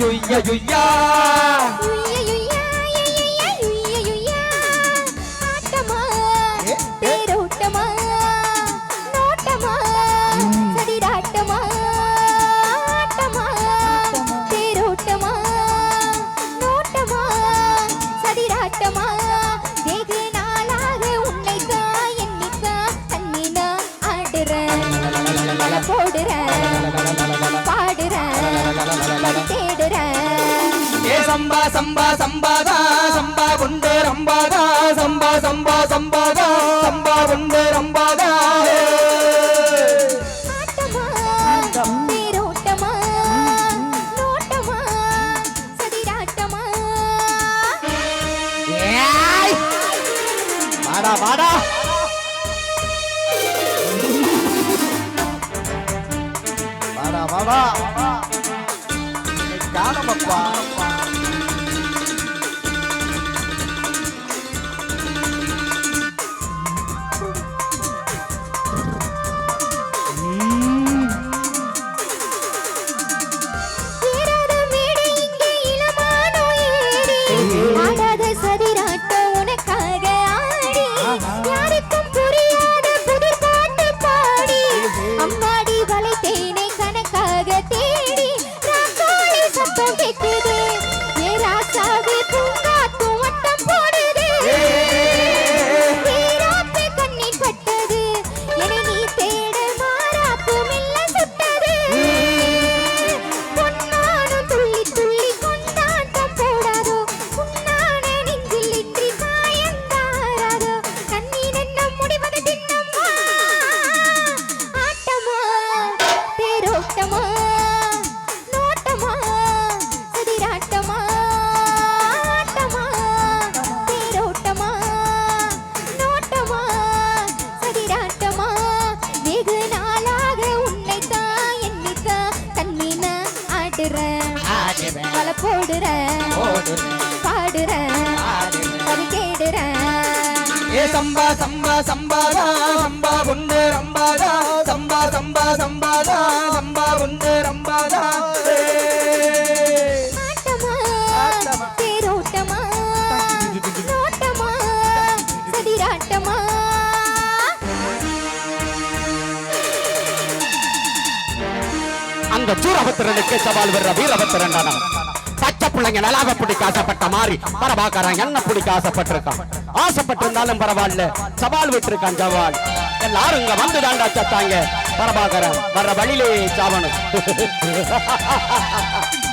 யுய்யா யுய்யா யுய்ய சம்பா சம்பா சம்பாதா சம்பா கொண்டு ரம்பாதா சம்பா சம்பா சம்பாதா சம்பா கொண்டு ரம்பாதா. வாடா வாடா. வாடா வாடா. காணமப்பா போடுறேன் பாடுறேன் அது கேடுறேன் ஏ சம்பா சம்பா சம்பாதா சம்பா கொண்டு ரம்பாதா. சம்பா சம்பா சம்பாதா சம்பா கொண்டு ரம்பாதா. அந்த சூரபத்திரனுக்கு சவால் வர்ற வீரபத்திரன் தானா பிள்ளைங்க நலாக பிடிக்க ஆசைப்பட்ட மாதிரி பரவாக்காரன் என்ன பிடிக்க ஆசைப்பட்டிருக்கான்? ஆசைப்பட்டிருந்தாலும் பரவாயில்ல. சவால் விட்டுருக்கான் சவால் எல்லாரும் இங்க வந்து தாண்டா சத்தாங்க. பரபாகரன் வர்ற வழியிலே சாவணும்.